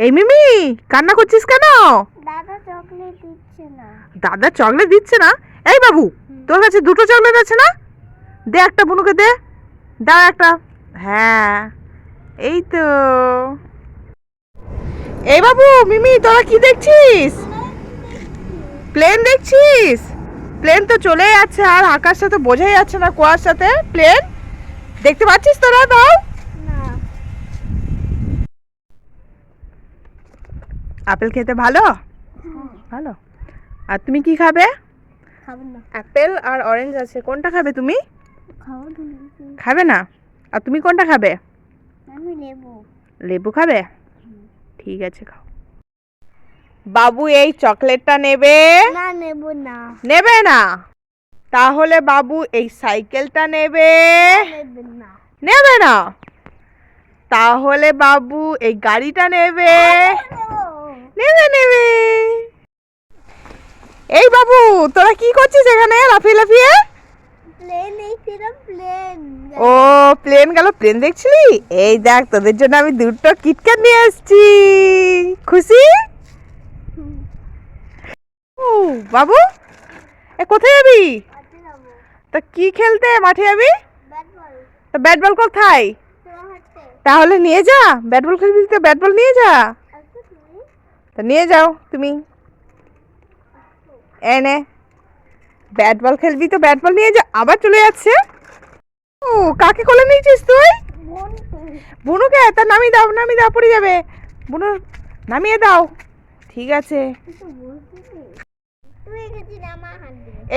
এই মিমি কান্না করছিস কেন? দাদা চকলেট দিচ্ছে না। দাদা চকলেট দিচ্ছে না? এই বাবু তোর কাছে দুটো চকলেট আছে না? দে একটা বুনুকে দে। দাও একটা। হ্যাঁ এই তো। এই বাবু মিমি তোরা কি দেখছিস? প্লেন দেখছিস? প্লেন তো চলে যাচ্ছে আর আকাশটা তো বোঝাই যাচ্ছে না কুয়ার সাথে প্লেন দেখতে পাচ্ছিস তোরা? দাও না আপেল খেতে ভালো? ভালো। আর তুমি কি খাবে? অ্যাপেল আর অরেঞ্জ আছে। কোনটা খাবে তুমি? খাবে না? আর তুমি কোনটা খাবে? লেবু। খাবে? ঠিক আছে খাও। বাবু এই চকলেটটা নেবে? না নেব না। নেবে না? তাহলে বাবু এই সাইকেলটা নেবে? নেবে না। নেবে না? তাহলে বাবু এই গাড়িটা নেবে। নেবে নেবে এই বাবু তোরা কি করছিস এখানে? লাফিয়ে লাফিয়ে? প্লেন ও প্লেন গেল প্লেন দেখছিলি? এই দেখ তোদের জন্য আমি দুটো কিটক্যাট নিয়ে এসেছি খুশি? ও বাবু এ কোথায় যাবি? তা কি খেলতে মাঠে যাবি? তা ব্যাট বল কোথায় তাহলে নিয়ে যা ব্যাট বল খেলবি তো ব্যাট বল নিয়ে যা। তা নিয়ে যাও তুমি। এনে ব্যাট বল খেলবি তো ব্যাট বল নিয়ে যা আবার চলে যাচ্ছে। ও কাকে কোলে নিয়েছিস তুই? বুনুকে তা নামিয়ে দাও নামিয়ে দাও পড়ে যাবে। বুনু নামিয়ে দাও। ঠিক আছে।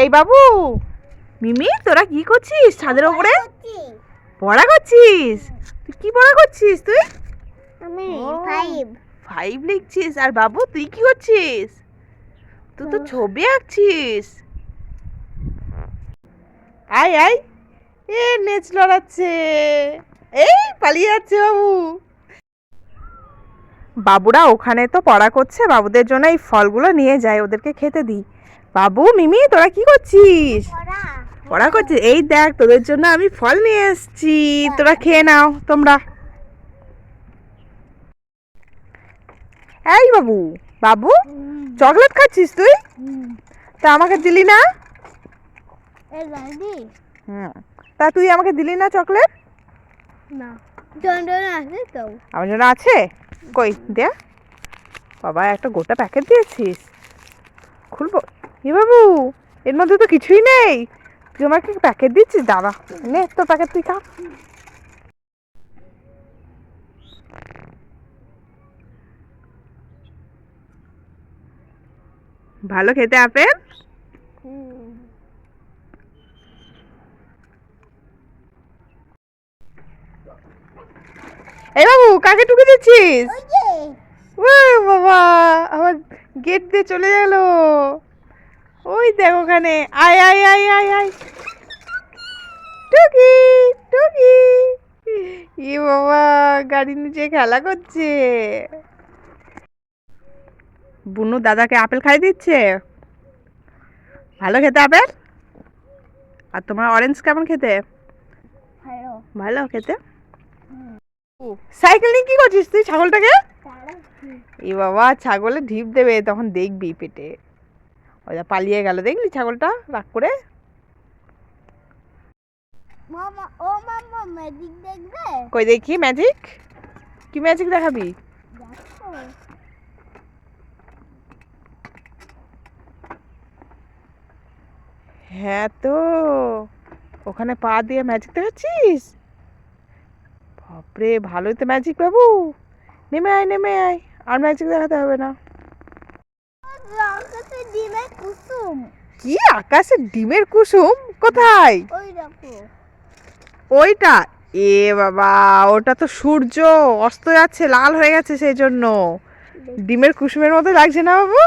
এই বাবু মিমি তোরা কি করছিস ছাদের ওপরে পড়া করছিস? তুই কি পড়া করছিস তুই? আমি ফাইভ ফাইভ লিখছিস? আর বাবু তুই কি করছিস? তুই তো ছবি আঁকছিস। আয় আয়। এ নেচ লড়াচ্ছে। এই পালিয়ে যাচ্ছে বাবু। বাবুরা ওখানে তো পড়া করছে। বাবুদের জন্য এই ফলগুলো নিয়ে যায় ওদেরকে খেতে দিই। বাবু মিমি তোরা কি করছিস? পড়া। পড়া করছিস? এই দেখ তোদের জন্য আমি ফল নিয়ে এসেছি। তোরা খেয়ে নাও তোমরা। এই বাবু বাবু চকলেট খাচ্ছিস তুই? তা আমাকে দিলি না? তা তুই আমাকে দিলি না চকলেট? না। যন্ত্রণ আছে তো। আমার জন্য আছে? কই দে বাবা একটা গোটা প্যাকেট দিয়েছিস। খুলবো। এ বাবু এর মধ্যে তো কিছুই নেই। তুই আমাকে প্যাকেট দিচ্ছিস? দাঁড়া। নে তোর প্যাকেট তুই খা। ভালো খেতে আপেল? এই বাবু, কাকে টুকে দিচ্ছিস? বাবা, আমার গেট দিয়ে চলে গেল। ওই দেখ ওখানে, আয় আয় আয় আয় আয়। টুকি টুকি। ই বাবা, গাড়ির নিচে খেলা করছে। বুনু দাদাকে আপেল খাই দিচ্ছে। ভালো খেতে আপেল? আর তোমার অরেঞ্জ কেমন খেতে? ভালো। ভালো খেতে? সাইকেল নিয়ে কি করছিস তুই ছাগলটাকে? এ বাবা ছাগলে ঢিপ দেবে তখন দেখবি পেটে। ওই পালিয়ে গেল দেখলি ছাগলটা? রাগ করে? মামা ও মামা ম্যাজিক দেখবে? কই দেখি ম্যাজিক কি ম্যাজিক দেখাবি? হ্যাঁ তো ওখানে পা দিয়ে ম্যাজিক দেখাচ্ছিস? বাপরে ভালোই তো ম্যাজিক বাবু। নেমে আয় নেমে আয় আর ম্যাজিক দেখাতে হবে না। কি আকাশে ডিমের কুসুম? কোথায়? ওইটা? এ বাবা ওটা তো সূর্য অস্ত যাচ্ছে লাল হয়ে গেছে সেই জন্য। ডিমের কুসুমের মতো লাগছে না বাবু?